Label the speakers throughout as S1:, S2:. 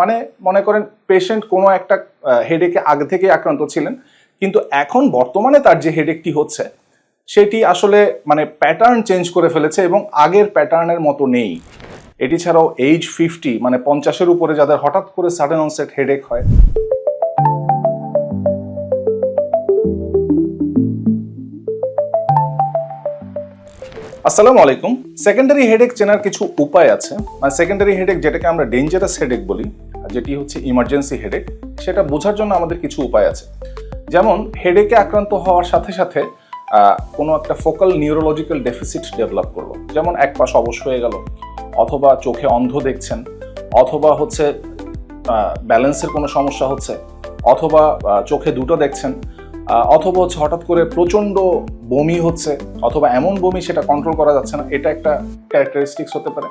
S1: মানে মনে করেন পেশেন্ট কোনো একটা হেডেকে আগে থেকে আক্রান্ত ছিলেন, কিন্তু এখন বর্তমানে তার যে হেডেকটি হচ্ছে, সেটি আসলে মানে প্যাটার্ন চেঞ্জ করে ফেলেছে এবং আগের প্যাটার্নের মতো নেই। এটি ছাড়াও এইজ ফিফটি মানে পঞ্চাশের উপরে যাদের হঠাৎ করে সাডেন অনসেট হেডেক হয় আসসালামু আলাইকুম। সেকেন্ডারি হেডেক চেনার কিছু উপায় আছে। মানে সেকেন্ডারি হেডেক যেটাকে আমরা ডেঞ্জারাস হেডেক বলি যেটি হচ্ছে ইমার্জেন্সি হেডেক সেটা বোঝার জন্য আমাদের কিছু উপায় আছে। যেমন হেডেকে আক্রান্ত হওয়ার সাথে সাথে কোনো একটা ফোকাল নিউরোলজিক্যাল ডেফিসিট ডেভেলপ করল। যেমন, এক পাশ অবশ হয়ে গেল, অথবা চোখে অন্ধ দেখছেন, অথবা হচ্ছে ব্যালেন্সের কোনো সমস্যা হচ্ছে, অথবা চোখে দুটো দেখছেন অথবা হঠাৎ করে প্রচণ্ড বমি হচ্ছে, অথবা এমন বমি সেটা কন্ট্রোল করা যাচ্ছে না, এটা একটা ক্যারেক্টারিস্টিক্স হতে পারে।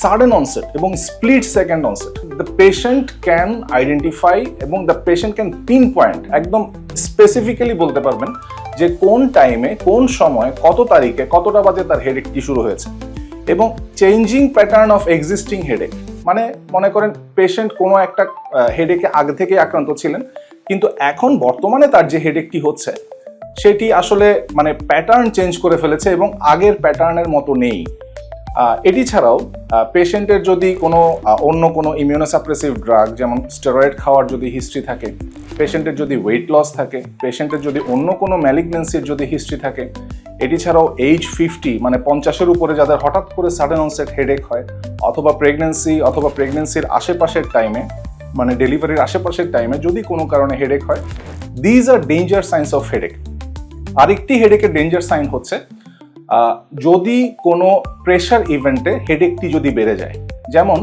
S1: সাডেন অনসেট এবং split second onset the patient can identify এবং the patient can pinpoint একদম স্পেসিফিক্যালি বলতে পারবেন যে কোন টাইমে কোন সময়, কত তারিখে, কতটা বাজে তার হেডেকটি শুরু হয়েছে এবং changing pattern of existing headache মানে মনে করেন পেশেন্ট কোনো একটা হেডেকে আগে থেকে আক্রান্ত ছিলেন, কিন্তু এখন বর্তমানে তার যে হেডেকটি হচ্ছে, সেটি আসলে মানে প্যাটার্ন চেঞ্জ করে ফেলেছে এবং আগের প্যাটার্নের মতো নেই। এটি ছাড়াও পেশেন্টের যদি কোনো অন্য কোনো ইমিউনোসাপ্রেসিভ ড্রাগ যেমন স্টেরয়েড খাওয়ার যদি হিস্ট্রি থাকে পেশেন্টের যদি ওয়েট লস থাকে পেশেন্টের যদি অন্য কোনো ম্যালিগনেন্সির যদি হিস্ট্রি থাকে এটি ছাড়াও এইজ ফিফটি মানে পঞ্চাশের উপরে যাদের হঠাৎ করে সাডেন অনসেট হেডেক হয়, অথবা প্রেগনেন্সি অথবা প্রেগনেন্সির আশেপাশের টাইমে মানে ডেলিভারির আশেপাশের টাইমে যদি কোনো কারণে হেডেক হয় these are danger signs of headache আরেকটি হেডেকের ডেঞ্জার সাইন হচ্ছে যদি কোনো প্রেশার ইভেন্টে হেডেকটি যদি বেড়ে যায়, যেমন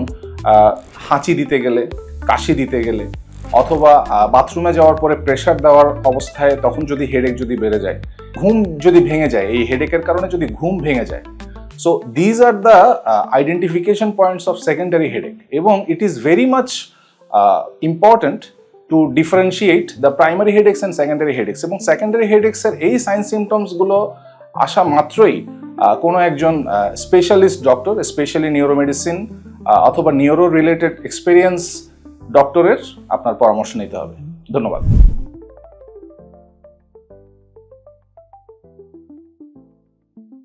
S1: হাঁচি দিতে গেলে, কাশি দিতে গেলে, অথবা বাথরুমে যাওয়ার পরে প্রেশার দেওয়ার অবস্থায় তখন যদি হেডেক যদি বেড়ে যায় ঘুম যদি ভেঙে যায়, এই হেডেকের কারণে যদি ঘুম ভেঙে যায় so these are the identification points of secondary headache এবং it is very much important to differentiate the primary headaches and secondary headaches এবং সেকেন্ডারি হেডেক্সের এই সাইন সিমটমসগুলো আসা মাত্রই কোনো একজন স্পেশালিস্ট ডক্টর স্পেশালি নিউরোমেডিসিন অথবা নিউরো রিলেটেড এক্সপিরিয়েন্স ডক্টরের আপনার পরামর্শ নিতে হবে। ধন্যবাদ।